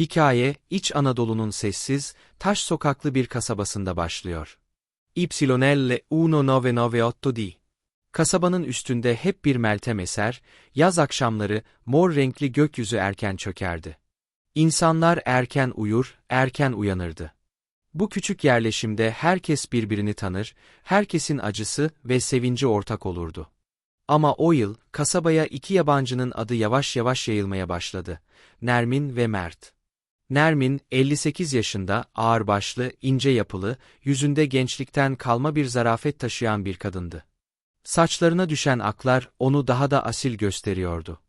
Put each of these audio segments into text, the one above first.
Hikaye, İç Anadolu'nun sessiz, taş sokaklı bir kasabasında başlıyor. YL 1998 di. Kasabanın üstünde hep bir meltem eser, yaz akşamları mor renkli gökyüzü erken çökerdi. İnsanlar erken uyur, erken uyanırdı. Bu küçük yerleşimde herkes birbirini tanır, herkesin acısı ve sevinci ortak olurdu. Ama o yıl, kasabaya iki yabancının adı yavaş yavaş yayılmaya başladı. Nermin ve Mert. Nermin, 58 yaşında, ağırbaşlı, ince yapılı, yüzünde gençlikten kalma bir zarafet taşıyan bir kadındı. Saçlarına düşen aklar onu daha da asil gösteriyordu.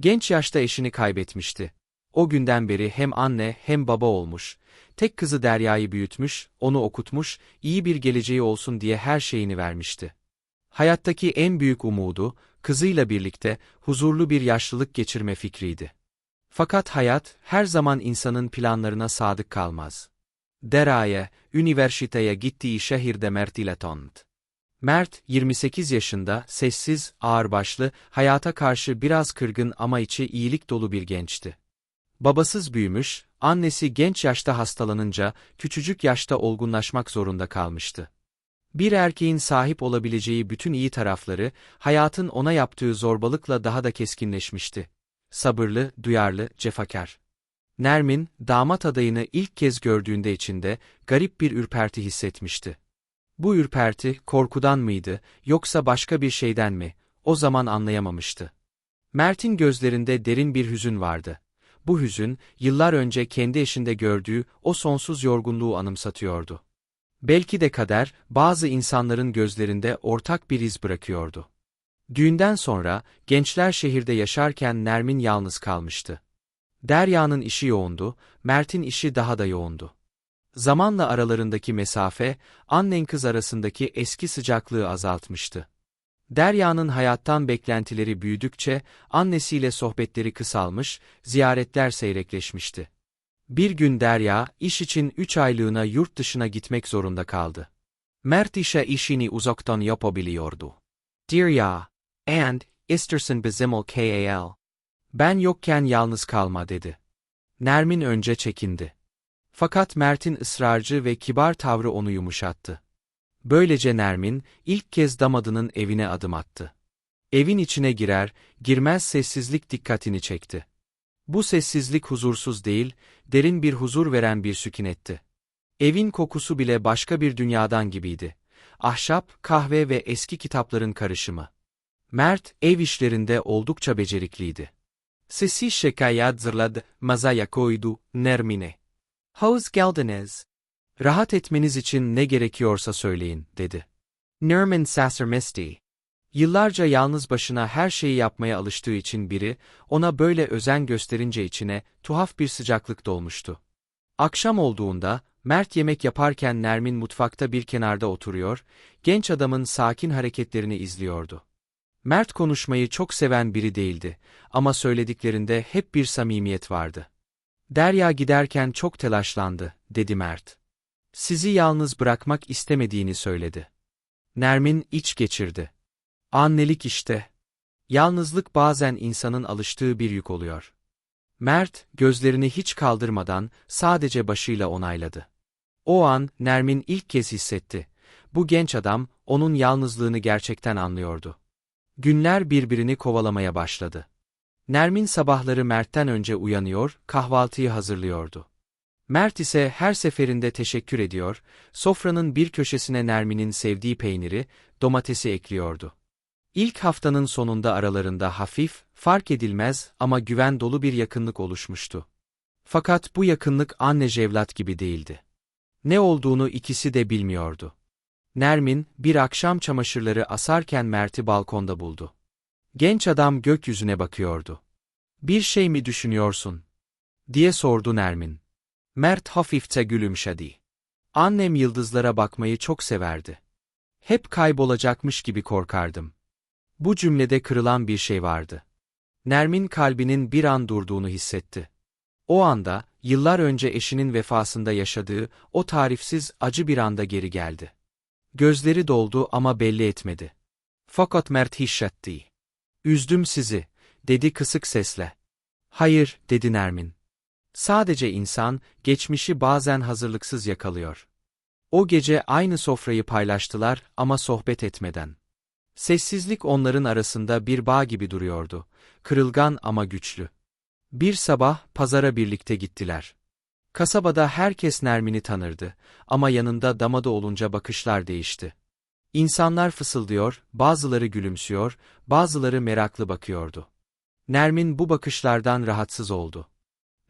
Genç yaşta eşini kaybetmişti. O günden beri hem anne hem baba olmuş, tek kızı Derya'yı büyütmüş, onu okutmuş, iyi bir geleceği olsun diye her şeyini vermişti. Hayattaki en büyük umudu, kızıyla birlikte huzurlu bir yaşlılık geçirme fikriydi. Fakat hayat, her zaman insanın planlarına sadık kalmaz. Dera'ya, üniversiteye gittiği şehirde Mert ile tanıdı. Mert, 28 yaşında, sessiz, ağırbaşlı, hayata karşı biraz kırgın ama içi iyilik dolu bir gençti. Babasız büyümüş, annesi genç yaşta hastalanınca, küçücük yaşta olgunlaşmak zorunda kalmıştı. Bir erkeğin sahip olabileceği bütün iyi tarafları, hayatın ona yaptığı zorbalıkla daha da keskinleşmişti. Sabırlı, duyarlı, cefakar. Nermin, damat adayını ilk kez gördüğünde içinde, garip bir ürperti hissetmişti. Bu ürperti, korkudan mıydı, yoksa başka bir şeyden mi, o zaman anlayamamıştı. Mert'in gözlerinde derin bir hüzün vardı. Bu hüzün, yıllar önce kendi eşinde gördüğü o sonsuz yorgunluğu anımsatıyordu. Belki de kader, bazı insanların gözlerinde ortak bir iz bırakıyordu. Düğünden sonra, gençler şehirde yaşarken Nermin yalnız kalmıştı. Derya'nın işi yoğundu, Mert'in işi daha da yoğundu. Zamanla aralarındaki mesafe, annen kız arasındaki eski sıcaklığı azaltmıştı. Derya'nın hayattan beklentileri büyüdükçe, annesiyle sohbetleri kısalmış, ziyaretler seyrekleşmişti. Bir gün Derya, iş için üç aylığına yurt dışına gitmek zorunda kaldı. Mert işe işini uzaktan yapabiliyordu. Derya, and, istersen bizimle kal. Ben yokken yalnız kalma dedi. Nermin önce çekindi. Fakat Mert'in ısrarcı ve kibar tavrı onu yumuşattı. Böylece Nermin, ilk kez damadının evine adım attı. Evin içine girer, girmez sessizlik dikkatini çekti. Bu sessizlik huzursuz değil, derin bir huzur veren bir sükunetti. Evin kokusu bile başka bir dünyadan gibiydi. Ahşap, kahve ve eski kitapların karışımı. Mert, ev işlerinde oldukça becerikliydi. Sesi şikayet zırladı, mazaya koydu, Nermine. Hoş geldiniz. Rahat etmeniz için ne gerekiyorsa söyleyin, dedi. Nermin Sassermisti. Yıllarca yalnız başına her şeyi yapmaya alıştığı için biri, ona böyle özen gösterince içine tuhaf bir sıcaklık dolmuştu. Akşam olduğunda, Mert yemek yaparken Nermin mutfakta bir kenarda oturuyor, genç adamın sakin hareketlerini izliyordu. Mert konuşmayı çok seven biri değildi ama söylediklerinde hep bir samimiyet vardı. Derya giderken çok telaşlandı, dedi Mert. Sizi yalnız bırakmak istemediğini söyledi. Nermin iç geçirdi. Annelik işte. Yalnızlık bazen insanın alıştığı bir yük oluyor. Mert, gözlerini hiç kaldırmadan sadece başıyla onayladı. O an Nermin ilk kez hissetti. Bu genç adam, onun yalnızlığını gerçekten anlıyordu. Günler birbirini kovalamaya başladı. Nermin sabahları Mert'ten önce uyanıyor, kahvaltıyı hazırlıyordu. Mert ise her seferinde teşekkür ediyor, sofranın bir köşesine Nermin'in sevdiği peyniri, domatesi ekliyordu. İlk haftanın sonunda aralarında hafif, fark edilmez ama güven dolu bir yakınlık oluşmuştu. Fakat bu yakınlık anne Jevlat gibi değildi. Ne olduğunu ikisi de bilmiyordu. Nermin, bir akşam çamaşırları asarken Mert'i balkonda buldu. Genç adam gökyüzüne bakıyordu. Bir şey mi düşünüyorsun? diye sordu Nermin. Mert hafifçe gülümsedi. Annem yıldızlara bakmayı çok severdi. Hep kaybolacakmış gibi korkardım. Bu cümlede kırılan bir şey vardı. Nermin kalbinin bir an durduğunu hissetti. O anda, yıllar önce eşinin vefasında yaşadığı o tarifsiz acı bir anda geri geldi. Gözleri doldu ama belli etmedi. Fakat Mert hissetti. Üzdüm sizi, dedi kısık sesle. Hayır, dedi Nermin. Sadece insan, geçmişi bazen hazırlıksız yakalıyor. O gece aynı sofrayı paylaştılar ama sohbet etmeden. Sessizlik onların arasında bir bağ gibi duruyordu. Kırılgan ama güçlü. Bir sabah pazara birlikte gittiler. Kasabada herkes Nermin'i tanırdı ama yanında damada olunca bakışlar değişti. İnsanlar fısıldıyor, bazıları gülümsüyor, bazıları meraklı bakıyordu. Nermin bu bakışlardan rahatsız oldu.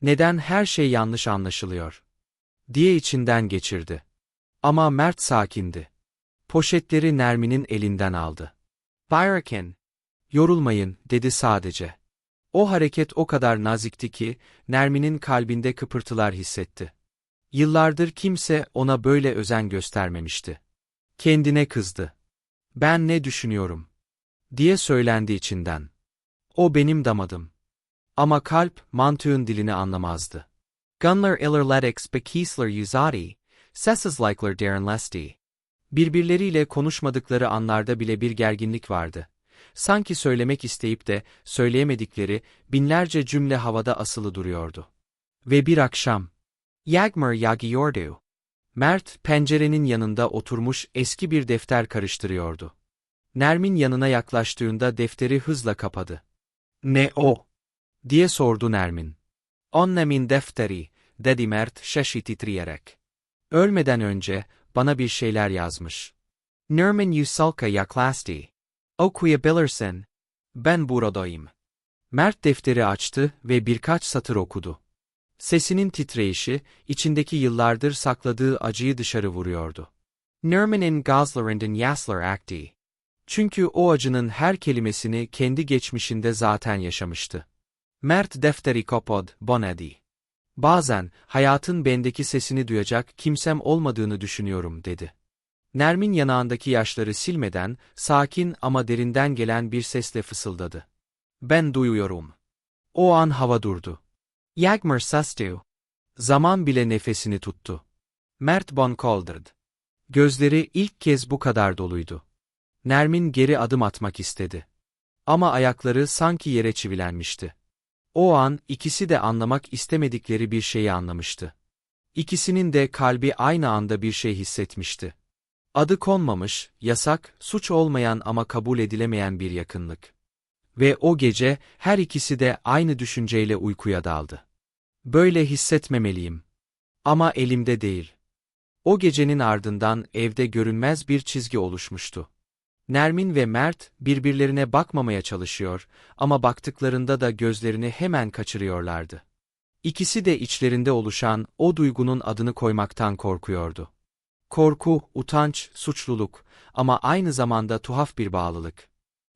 Neden her şey yanlış anlaşılıyor? diye içinden geçirdi. Ama Mert sakindi. Poşetleri Nermin'in elinden aldı. Bayraken, yorulmayın, dedi sadece. O hareket o kadar nazikti ki, Nermin'in kalbinde kıpırtılar hissetti. Yıllardır kimse ona böyle özen göstermemişti. Kendine kızdı. Ben ne düşünüyorum? diye söylendi içinden. O benim damadım. Ama kalp, mantığın dilini anlamazdı. Gunler ilerledex bekisler uzati, sessizlikler derinlesti. Birbirleriyle konuşmadıkları anlarda bile bir gerginlik vardı. Sanki söylemek isteyip de söyleyemedikleri binlerce cümle havada asılı duruyordu. Ve bir akşam, Yagmar yagiyordu. Mert, pencerenin yanında oturmuş eski bir defter karıştırıyordu. Nermin yanına yaklaştığında defteri hızla kapadı. Ne o? diye sordu Nermin. Annemin defteri, dedi Mert şaşı titreyerek. Ölmeden önce bana bir şeyler yazmış. Nermin Yusalka yaklaştı. Okuyabilirsin. Ben buradayım. Mert defteri açtı ve birkaç satır okudu. Sesinin titreyişi, içindeki yıllardır sakladığı acıyı dışarı vuruyordu. Nermin'in gazlarından yaslar akti. Çünkü o acının her kelimesini kendi geçmişinde zaten yaşamıştı. Mert defteri kopod, bonedi. Bazen, hayatın bendeki sesini duyacak kimsem olmadığını düşünüyorum, dedi. Nermin yanağındaki yaşları silmeden, sakin ama derinden gelen bir sesle fısıldadı. Ben duyuyorum. O an hava durdu. Yagmar sastu. Zaman bile nefesini tuttu. Mert bon kaldırd. Gözleri ilk kez bu kadar doluydu. Nermin geri adım atmak istedi. Ama ayakları sanki yere çivilenmişti. O an ikisi de anlamak istemedikleri bir şeyi anlamıştı. İkisinin de kalbi aynı anda bir şey hissetmişti. Adı konmamış, yasak, suç olmayan ama kabul edilemeyen bir yakınlık. Ve o gece her ikisi de aynı düşünceyle uykuya daldı. Böyle hissetmemeliyim. Ama elimde değil. O gecenin ardından evde görünmez bir çizgi oluşmuştu. Nermin ve Mert birbirlerine bakmamaya çalışıyor ama baktıklarında da gözlerini hemen kaçırıyorlardı. İkisi de içlerinde oluşan o duygunun adını koymaktan korkuyordu. Korku, utanç, suçluluk ama aynı zamanda tuhaf bir bağlılık.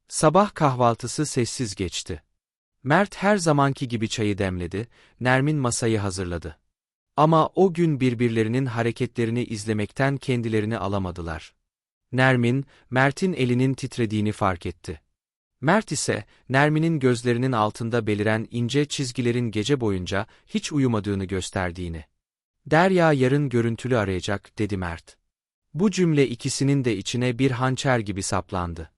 Sabah kahvaltısı sessiz geçti. Mert her zamanki gibi çayı demledi, Nermin masayı hazırladı. Ama o gün birbirlerinin hareketlerini izlemekten kendilerini alamadılar. Nermin, Mert'in elinin titrediğini fark etti. Mert ise, Nermin'in gözlerinin altında beliren ince çizgilerin gece boyunca hiç uyumadığını gösterdiğini. Derya yarın görüntülü arayacak, dedi Mert. Bu cümle ikisinin de içine bir hançer gibi saplandı.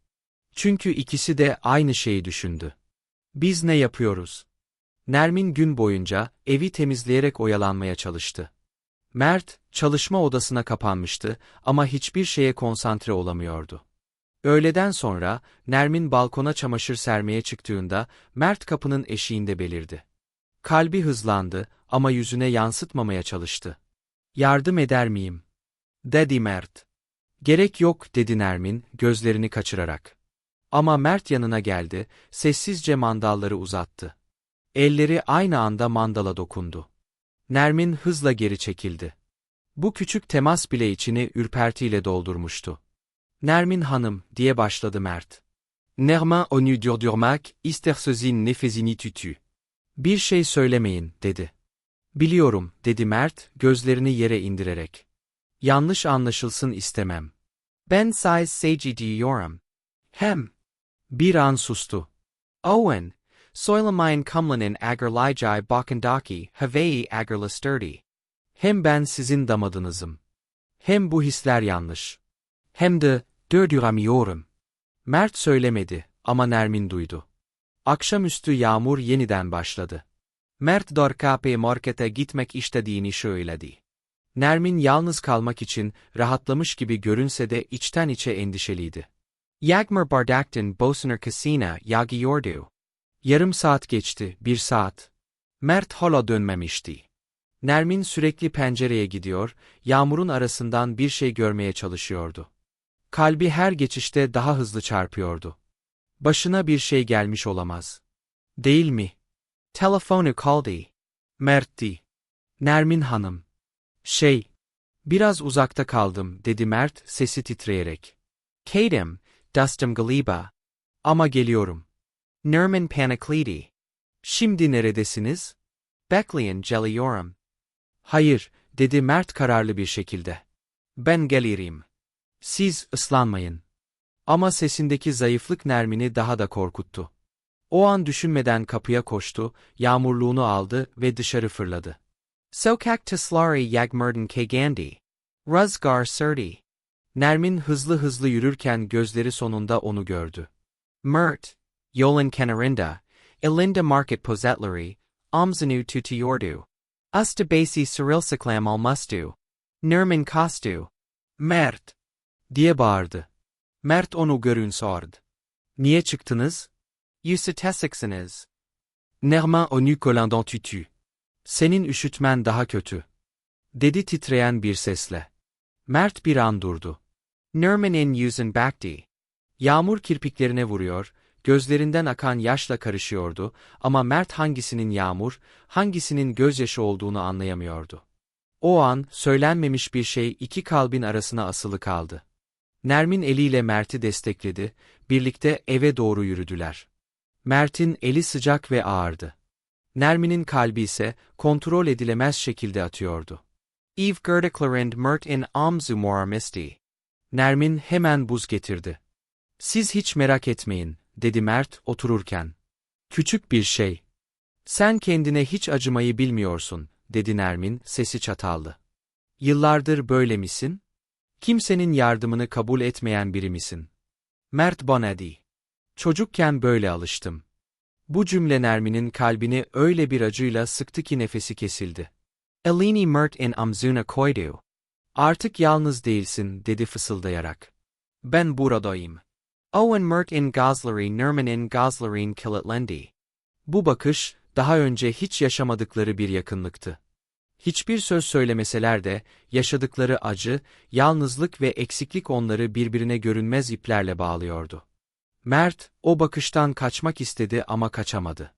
Çünkü ikisi de aynı şeyi düşündü. Biz ne yapıyoruz? Nermin gün boyunca evi temizleyerek oyalanmaya çalıştı. Mert, çalışma odasına kapanmıştı ama hiçbir şeye konsantre olamıyordu. Öğleden sonra, Nermin balkona çamaşır sermeye çıktığında, Mert kapının eşiğinde belirdi. Kalbi hızlandı ama yüzüne yansıtmamaya çalıştı. Yardım eder miyim? Dedi Mert. Gerek yok, dedi Nermin, gözlerini kaçırarak. Ama Mert yanına geldi, sessizce mandalları uzattı. Elleri aynı anda mandala dokundu. Nermin hızla geri çekildi. Bu küçük temas bile içini ürpertiyle doldurmuştu. Nermin hanım, diye başladı Mert. Nermin onu durdurmak, istersözin nefesini tütü. Bir şey söylemeyin, dedi. Biliyorum, dedi Mert, gözlerini yere indirerek. Yanlış anlaşılsın istemem. Ben size sage diyorum. Hem. Bir an sustu. Owen, Soylamayan kumlanin agarlijai bakandaki havai agarlasturdi. Hem ben sizin damadınızım. Hem bu hisler yanlış. Hem de dördüramıyorum. Mert söylemedi ama Nermin duydu. Akşamüstü yağmur yeniden başladı. Mert Dorkape markete gitmek istediğini söyledi. Nermin yalnız kalmak için rahatlamış gibi görünse de içten içe endişeliydi. Yagmar Bardak'tan Bosuner Casina yagiyordu. Yarım saat geçti, bir saat. Mert hala dönmemişti. Nermin sürekli pencereye gidiyor, yağmurun arasından bir şey görmeye çalışıyordu. Kalbi her geçişte daha hızlı çarpıyordu. Başına bir şey gelmiş olamaz. Değil mi? Telefonu kaldı. Mert'ti. Nermin Hanım. Şey, biraz uzakta kaldım, dedi Mert sesi titreyerek. Katem, dustum galiba. Ama geliyorum. Nermin panikledi. Şimdi neredesiniz? Bekleyin geliyorum. Hayır, dedi Mert kararlı bir şekilde. Ben gelirim. Siz ıslanmayın. Ama sesindeki zayıflık Nermin'i daha da korkuttu. O an düşünmeden kapıya koştu, yağmurluğunu aldı ve dışarı fırladı. Sokak Tislari Yagmurden Kagandi. Ruzgar Surdi. Nermin hızlı hızlı yürürken gözleri sonunda onu gördü. Mert, Yolan Kenarinda, Elinda Market Pozetleri, Omzanu Tutiyordu. Usta Basi Cyrilsiklam Almustu. Nermin Kostu. Mert, diye bağırdı. Mert onu görün sordu. Niye çıktınız? Yusitesiksiniz. Nermin onu colandan tutu. Senin üşütmen daha kötü. Dedi titreyen bir sesle. Mert bir an durdu. Nermin'in yüzün bakti. Yağmur kirpiklerine vuruyor, gözlerinden akan yaşla karışıyordu ama Mert hangisinin yağmur, hangisinin gözyaşı olduğunu anlayamıyordu. O an söylenmemiş bir şey iki kalbin arasına asılı kaldı. Nermin eliyle Mert'i destekledi, birlikte eve doğru yürüdüler. Mert'in eli sıcak ve ağırdı. Nermin'in kalbi ise kontrol edilemez şekilde atıyordu. Eve Gerdeklerind Mert in Amzu Moramisti. Nermin hemen buz getirdi. Siz hiç merak etmeyin, dedi Mert otururken. Küçük bir şey. Sen kendine hiç acımayı bilmiyorsun, dedi Nermin sesi çatallı. Yıllardır böyle misin? Kimsenin yardımını kabul etmeyen biri misin? Mert bana di. Çocukken böyle alıştım. Bu cümle Nermin'in kalbini öyle bir acıyla sıktı ki nefesi kesildi. Elini Mert in amzuna koydu. Artık yalnız değilsin, dedi fısıldayarak. Ben buradayım. Owen Mert in Gosleri Nermin in Goslerin kilitlendi. Bu bakış, daha önce hiç yaşamadıkları bir yakınlıktı. Hiçbir söz söylemeseler de, yaşadıkları acı, yalnızlık ve eksiklik onları birbirine görünmez iplerle bağlıyordu. Mert, o bakıştan kaçmak istedi ama kaçamadı.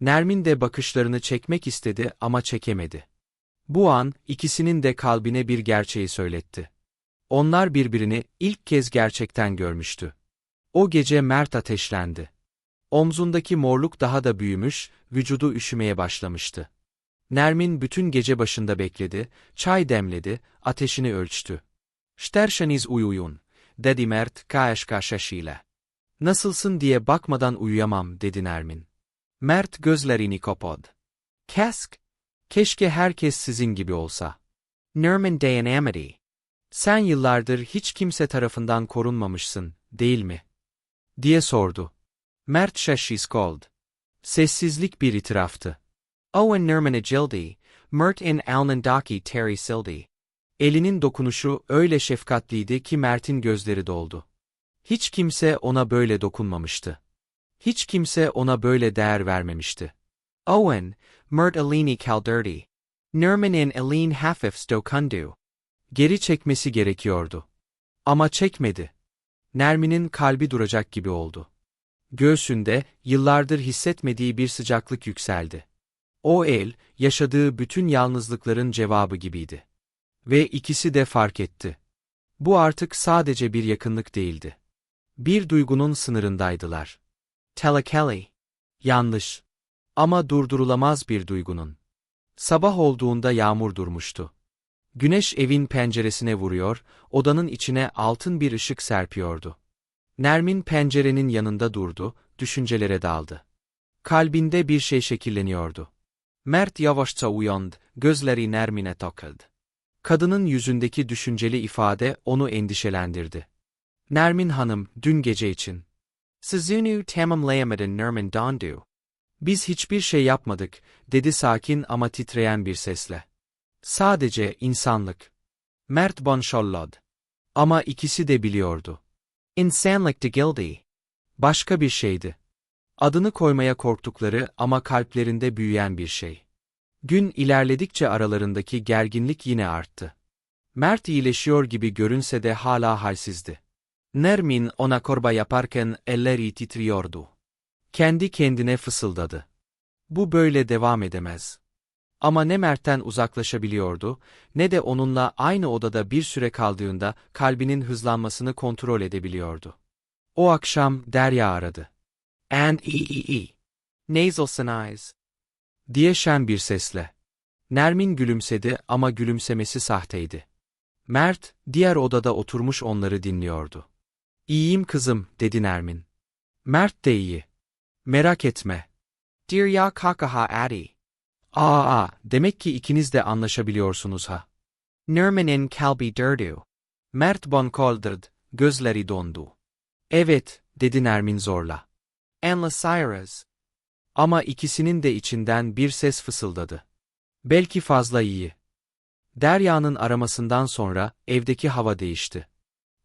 Nermin de bakışlarını çekmek istedi ama çekemedi. Bu an, ikisinin de kalbine bir gerçeği söyletti. Onlar birbirini ilk kez gerçekten görmüştü. O gece Mert ateşlendi. Omzundaki morluk daha da büyümüş, vücudu üşümeye başlamıştı. Nermin bütün gece başında bekledi, çay demledi, ateşini ölçtü. Sterşeniz uyuyun, dedi Mert kaşka şaşıyla. Nasılsın diye bakmadan uyuyamam, dedi Nermin. Mert gözlerini kapadı. Kesk, keşke herkes sizin gibi olsa. Nermin dayanamadı. Sen yıllardır hiç kimse tarafından korunmamışsın, değil mi? diye sordu. Mert şaşiz kaldı. Sessizlik bir itiraftı. Owen Nerman agildi, Mert in alnındaki Terry sildi. Elinin dokunuşu öyle şefkatliydi ki Mert'in gözleri doldu. Hiç kimse ona böyle dokunmamıştı. Hiç kimse ona böyle değer vermemişti. Owen, Mert elini kaldırdı. Nerman'in elin hafif dokundu. Geri çekmesi gerekiyordu. Ama çekmedi. Nermin'in kalbi duracak gibi oldu. Göğsünde, yıllardır hissetmediği bir sıcaklık yükseldi. O el, yaşadığı bütün yalnızlıkların cevabı gibiydi. Ve ikisi de fark etti. Bu artık sadece bir yakınlık değildi. Bir duygunun sınırındaydılar. Telekeli. Yanlış. Ama durdurulamaz bir duygunun. Sabah olduğunda yağmur durmuştu. Güneş evin penceresine vuruyor, odanın içine altın bir ışık serpiyordu. Nermin pencerenin yanında durdu, düşüncelere daldı. Kalbinde bir şey şekilleniyordu. Mert yavaşça uyandı, gözleri Nermin'e takıldı. Kadının yüzündeki düşünceli ifade onu endişelendirdi. Nermin Hanım, dün gece için. Sizunu tamamlayamadın Nermin dondu. Biz hiçbir şey yapmadık, dedi sakin ama titreyen bir sesle. Sadece insanlık. Mert Bonşollod. Ama ikisi de biliyordu. İnsanlık değildi. Başka bir şeydi. Adını koymaya korktukları ama kalplerinde büyüyen bir şey. Gün ilerledikçe aralarındaki gerginlik yine arttı. Mert iyileşiyor gibi görünse de hala halsizdi. Nermin ona korba yaparken elleri titriyordu. Kendi kendine fısıldadı. Bu böyle devam edemez. Ama ne Mert'ten uzaklaşabiliyordu, ne de onunla aynı odada bir süre kaldığında kalbinin hızlanmasını kontrol edebiliyordu. O akşam Derya aradı. And e Nasal snize. Diye şen bir sesle. Nermin gülümsedi ama gülümsemesi sahteydi. Mert, diğer odada oturmuş onları dinliyordu. İyiyim kızım, dedi Nermin. Mert de iyi. Merak etme. Dirya kakaha adi. Aa, demek ki ikiniz de anlaşabiliyorsunuz ha. Nermin'in kalbi durdu. Mert bonkoldırd, gözleri dondu. Evet, dedi Nermin zorla. Anlasayırız. Ama ikisinin de içinden bir ses fısıldadı. Belki fazla iyi. Derya'nın aramasından sonra evdeki hava değişti.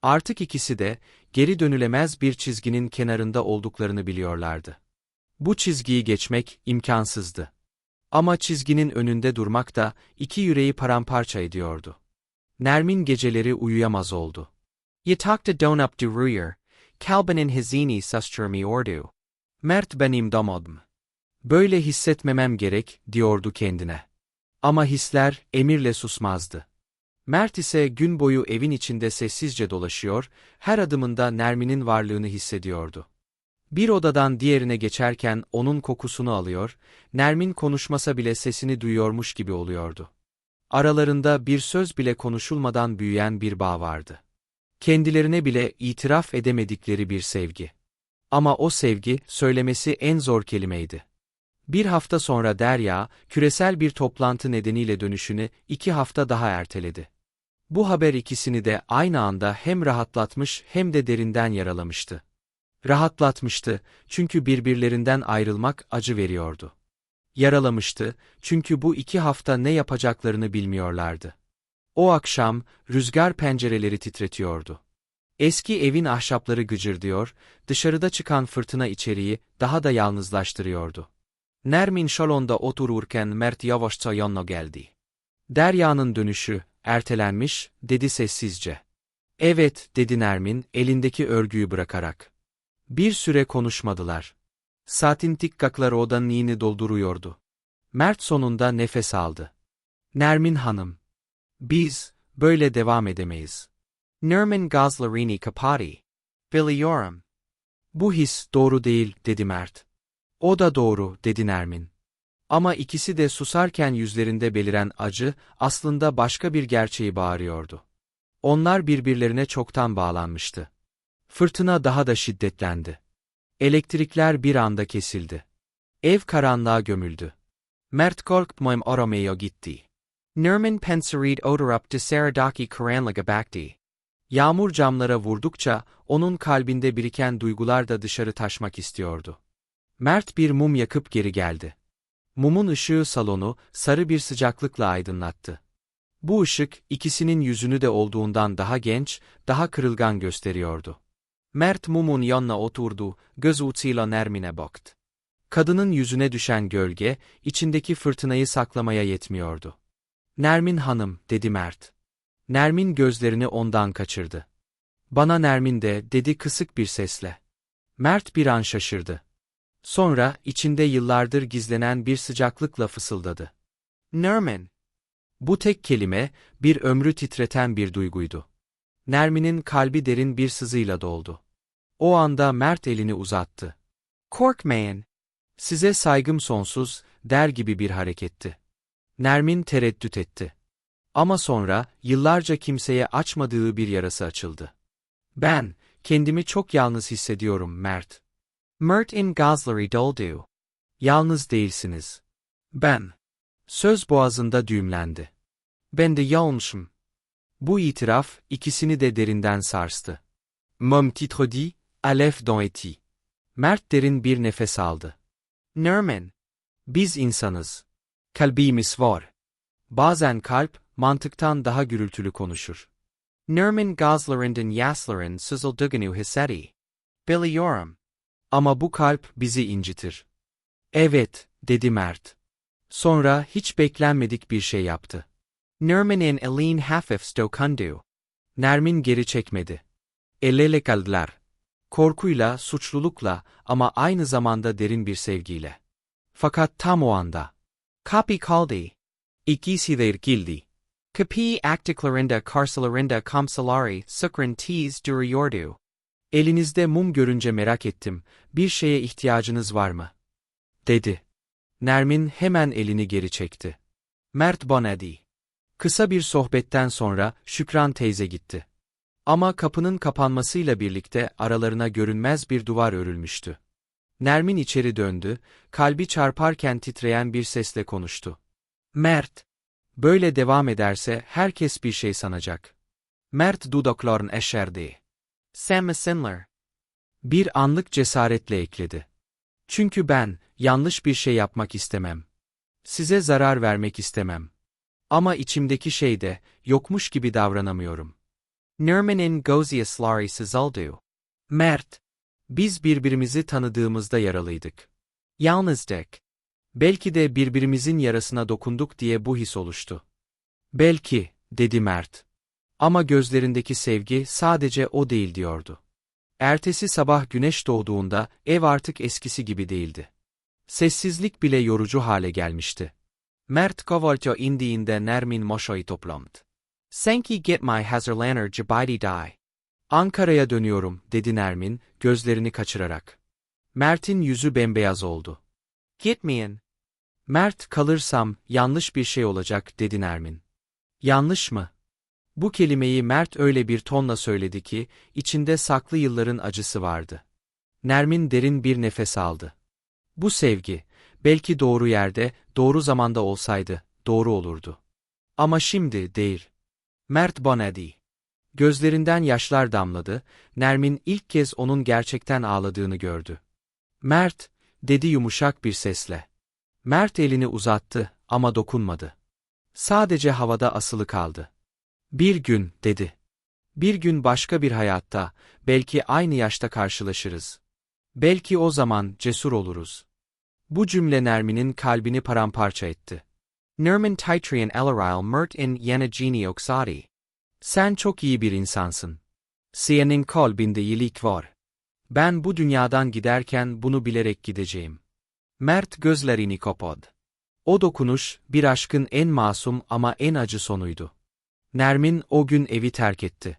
Artık ikisi de geri dönülemez bir çizginin kenarında olduklarını biliyorlardı. Bu çizgiyi geçmek imkansızdı. Ama çizginin önünde durmak da iki yüreği paramparça ediyordu. Nermin geceleri uyuyamaz oldu. Yatakta donup duruyor, kalbinin hizini susturmuyordu. Mert benim damodum. Böyle hissetmemem gerek, diyordu kendine. Ama hisler emirle susmazdı. Mert ise gün boyu evin içinde sessizce dolaşıyor, her adımında Nermin'in varlığını hissediyordu. Bir odadan diğerine geçerken onun kokusunu alıyor, Nermin konuşmasa bile sesini duyuyormuş gibi oluyordu. Aralarında bir söz bile konuşulmadan büyüyen bir bağ vardı. Kendilerine bile itiraf edemedikleri bir sevgi. Ama o sevgi, söylemesi en zor kelimeydi. Bir hafta sonra Derya, küresel bir toplantı nedeniyle dönüşünü iki hafta daha erteledi. Bu haber ikisini de aynı anda hem rahatlatmış hem de derinden yaralamıştı. Rahatlatmıştı çünkü birbirlerinden ayrılmak acı veriyordu. Yaralamıştı çünkü bu iki hafta ne yapacaklarını bilmiyorlardı. O akşam rüzgar pencereleri titretiyordu. Eski evin ahşapları gıcırdıyor, dışarıda çıkan fırtına içeriği daha da yalnızlaştırıyordu. Nermin şalonda otururken Mert yavaşça yanına geldi. Derya'nın dönüşü, ertelenmiş, dedi sessizce. Evet, dedi Nermin, elindeki örgüyü bırakarak. Bir süre konuşmadılar. Saatin tikkakları odanın yeni dolduruyordu. Mert sonunda nefes aldı. Nermin Hanım. Biz, böyle devam edemeyiz. Nermin Gazlarini Kapari. Biliyorum. Bu his doğru değil, dedi Mert. O da doğru, dedi Nermin. Ama ikisi de susarken yüzlerinde beliren acı, aslında başka bir gerçeği bağırıyordu. Onlar birbirlerine çoktan bağlanmıştı. Fırtına daha da şiddetlendi. Elektrikler bir anda kesildi. Ev karanlığa gömüldü. Mert korkmam aramaya gitti. Nermin penserid odurup de seradaki karanlığa baktı. Yağmur camlara vurdukça, onun kalbinde biriken duygular da dışarı taşmak istiyordu. Mert bir mum yakıp geri geldi. Mumun ışığı salonu, sarı bir sıcaklıkla aydınlattı. Bu ışık, ikisinin yüzünü de olduğundan daha genç, daha kırılgan gösteriyordu. Mert mumun yanına oturdu, göz uçuyla Nermin'e baktı. Kadının yüzüne düşen gölge, içindeki fırtınayı saklamaya yetmiyordu. Nermin hanım, dedi Mert. Nermin gözlerini ondan kaçırdı. Bana Nermin de, dedi kısık bir sesle. Mert bir an şaşırdı. Sonra, içinde yıllardır gizlenen bir sıcaklıkla fısıldadı. Nermin. Bu tek kelime, bir ömrü titreten bir duyguydu. Nermin'in kalbi derin bir sızıyla doldu. O anda Mert elini uzattı. Korkmayın. Size saygım sonsuz, der gibi bir hareketti. Nermin tereddüt etti. Ama sonra, yıllarca kimseye açmadığı bir yarası açıldı. Ben, kendimi çok yalnız hissediyorum Mert. Mert in Gazleri doldu. Yalnız değilsiniz. Ben. Söz boğazında düğümlendi. Ben de yalnızım. Bu itiraf, ikisini de derinden sarstı. Mom titredi, Alef dans eti. Mert derin bir nefes aldı. Nermin. Biz insanız. Kalbimiz var. Bazen kalp, mantıktan daha gürültülü konuşur. Nermin gazlarından yasların sızıldığını hissedi. Biliyorum. Ama bu kalp bizi incitir. Evet, dedi Mert. Sonra hiç beklenmedik bir şey yaptı. Nermin'in elin hafif dokundu. Nermin geri çekmedi. El ele kaldılar. Korkuyla, suçlulukla ama aynı zamanda derin bir sevgiyle. Fakat tam o anda. Kapı kaldı. İkisi de irkildi. Kapıyı aktıklarında karşılarında kamsaları sukran tiz duruyordu. Elinizde mum görünce merak ettim, bir şeye ihtiyacınız var mı? Dedi. Nermin hemen elini geri çekti. Mert Bonadi. Kısa bir sohbetten sonra Şükran teyze gitti. Ama kapının kapanmasıyla birlikte aralarına görünmez bir duvar örülmüştü. Nermin içeri döndü, kalbi çarparken titreyen bir sesle konuştu. Mert! Böyle devam ederse herkes bir şey sanacak. Mert dudaklarını eşerdi. Sen misinler? Bir anlık cesaretle ekledi. Çünkü ben, yanlış bir şey yapmak istemem. Size zarar vermek istemem. Ama içimdeki şey de, yokmuş gibi davranamıyorum. Nerman'in Goziaslari sızaldu. Mert. Biz birbirimizi tanıdığımızda yaralıydık. Yalnızdık. Belki de birbirimizin yarasına dokunduk diye bu his oluştu. Belki, dedi Mert. Ama gözlerindeki sevgi sadece o değil diyordu. Ertesi sabah güneş doğduğunda ev artık eskisi gibi değildi. Sessizlik bile yorucu hale gelmişti. Mert kovalto indiğinde Nermin Moşo'yu toplamt. Sanki gitmay hazırlanır cibadi die. Ankara'ya dönüyorum, dedi Nermin, gözlerini kaçırarak. Mert'in yüzü bembeyaz oldu. Gitmeyin. Mert kalırsam yanlış bir şey olacak, dedi Nermin. Yanlış mı? Bu kelimeyi Mert öyle bir tonla söyledi ki, içinde saklı yılların acısı vardı. Nermin derin bir nefes aldı. Bu sevgi, belki doğru yerde, doğru zamanda olsaydı, doğru olurdu. Ama şimdi değil. Mert Bonadi. Gözlerinden yaşlar damladı, Nermin ilk kez onun gerçekten ağladığını gördü. Mert, dedi yumuşak bir sesle. Mert elini uzattı ama dokunmadı. Sadece havada asılı kaldı. Bir gün, dedi. Bir gün başka bir hayatta, belki aynı yaşta karşılaşırız. Belki o zaman cesur oluruz. Bu cümle Nermin'in kalbini paramparça etti. Nermin Titrian Elarail Mert in Yanagini Oksadi. Sen çok iyi bir insansın. Senin kalbinde iyilik var. Ben bu dünyadan giderken bunu bilerek gideceğim. Mert gözlerini kapadı. O dokunuş, bir aşkın en masum ama en acı sonuydu. Nermin o gün evi terk etti.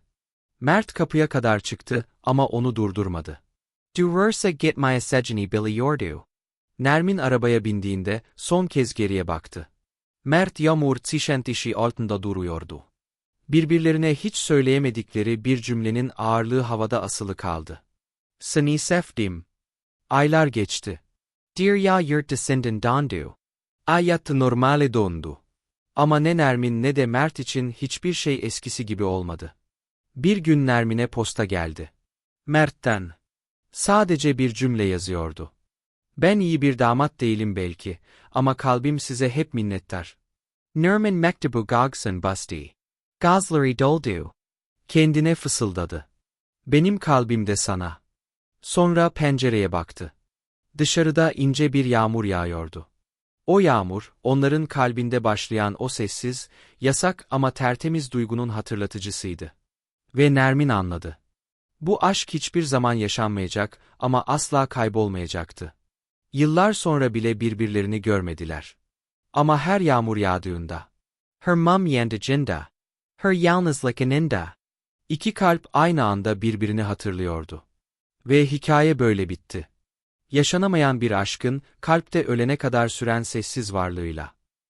Mert kapıya kadar çıktı ama onu durdurmadı. Durursa gitmeye secini biliyordu. Nermin arabaya bindiğinde son kez geriye baktı. Mert yağmur çişentişi altında duruyordu. Birbirlerine hiç söyleyemedikleri bir cümlenin ağırlığı havada asılı kaldı. Seni sevdim. Aylar geçti. Dirya yurt descendin dondu. Hayatı normale dondu. Ama ne Nermin ne de Mert için hiçbir şey eskisi gibi olmadı. Bir gün Nermin'e posta geldi. Mert'ten. Sadece bir cümle yazıyordu. Ben iyi bir damat değilim belki ama kalbim size hep minnettar. Nermin mektubu gagsan basti. Gazları doldu. Kendine fısıldadı. Benim kalbimde sana. Sonra pencereye baktı. Dışarıda ince bir yağmur yağıyordu. O yağmur, onların kalbinde başlayan o sessiz, yasak ama tertemiz duygunun hatırlatıcısıydı. Ve Nermin anladı. Bu aşk hiçbir zaman yaşanmayacak ama asla kaybolmayacaktı. Yıllar sonra bile birbirlerini görmediler. Ama her yağmur yağdığında, her mum cinda, her yalnızlıkınında, iki kalp aynı anda birbirini hatırlıyordu. Ve hikaye böyle bitti. Yaşanamayan bir aşkın, kalpte ölene kadar süren sessiz varlığıyla.